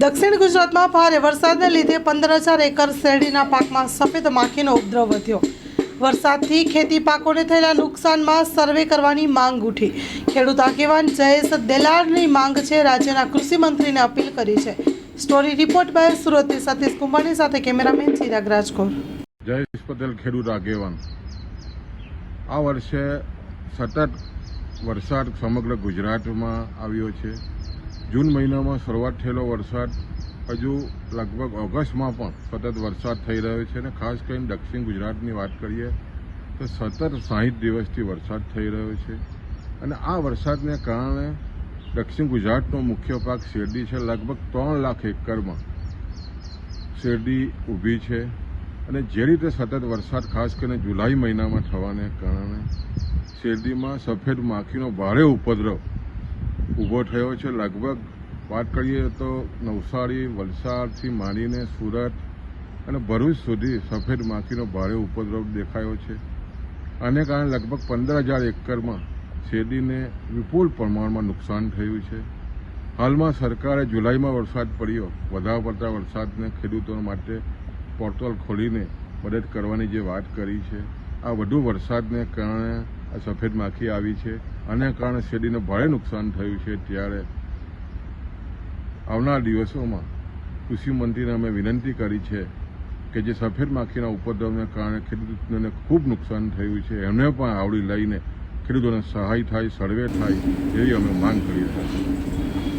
દક્ષિણ ગુજરાતમાં ભારે વરસાદને લીધે પંદર હજાર એકર શેરડીના પાકમાં સફેદ માખીનો ઉપદ્રવ વધ્યો. વરસાદથી ખેતી પાકોને થયેલા નુકસાનમાં સર્વે કરવાની માંગ ઉઠી. ખેડૂત આગેવાન જયેશ દેલાડની માંગ છે, રાજ્યના કૃષિમંત્રીને અપીલ કરી છે. સ્ટોરી રિપોર્ટ બાય સુરતથી સતીશ કુંભાણી સાથે કેમેરામેન ચિરાગ રાજકોર. જયેશ પટેલ ખેડૂત આગેવાન. આ વર્ષે સતત વરસાદ સમગ્ર ગુજરાતમાં આવ્યો છે. જૂન મહિનામાં શરૂઆત થયેલો વરસાદ, હજુ લગભગ ઓગસ્ટમાં પણ સતત વરસાદ થઈ રહ્યો છે અને ખાસ કરીને દક્ષિણ ગુજરાતની વાત કરીએ તો સતત સાહીઠ દિવસથી વરસાદ થઈ રહ્યો છે. અને આ વરસાદને કારણે દક્ષિણ ગુજરાતનો મુખ્ય પાક શેરડી છે. લગભગ ત્રણ લાખ એકરમાં શેરડી ઊભી છે અને જે રીતે સતત વરસાદ ખાસ કરીને જુલાઈ મહિનામાં થવાને કારણે શેરડીમાં સફેદ માખીનો ભારે ઉપદ્રવ ઊભો થયો છે. લગભગ વાત કરીએ તો નવસારી, વલસાડથી માંડીને સુરત અને ભરૂચ સુધી સફેદ માખીનો ભારે ઉપદ્રવ દેખાયો છે. આને કારણે લગભગ પંદર હજાર એકરમાં શેરડીને વિપુલ પ્રમાણમાં નુકસાન થયું છે. હાલમાં સરકારે જુલાઈમાં વરસાદ પડ્યો. વધારે પડતા વરસાદને ખેડૂતો માટે પોર્ટલ ખોલીને મદદ કરવાની જે વાત કરી છે. આ વધુ વરસાદને કારણે આ સફેદ માખી આવી છે. આને કારણે શેરડીને ભારે નુકસાન થયું છે. ત્યારે આવનાર દિવસોમાં કૃષિ મંત્રીને અમે વિનંતી કરી છે કે જે સફેદ માખીના ઉપદ્રવને કારણે ખેડૂતોને ખૂબ નુકસાન થયું છે. એમને પણ આવડી લઈને ખેડૂતોને સહાય થાય, સર્વે થાય, એવી અમે માંગ કરી રહ્યા છીએ.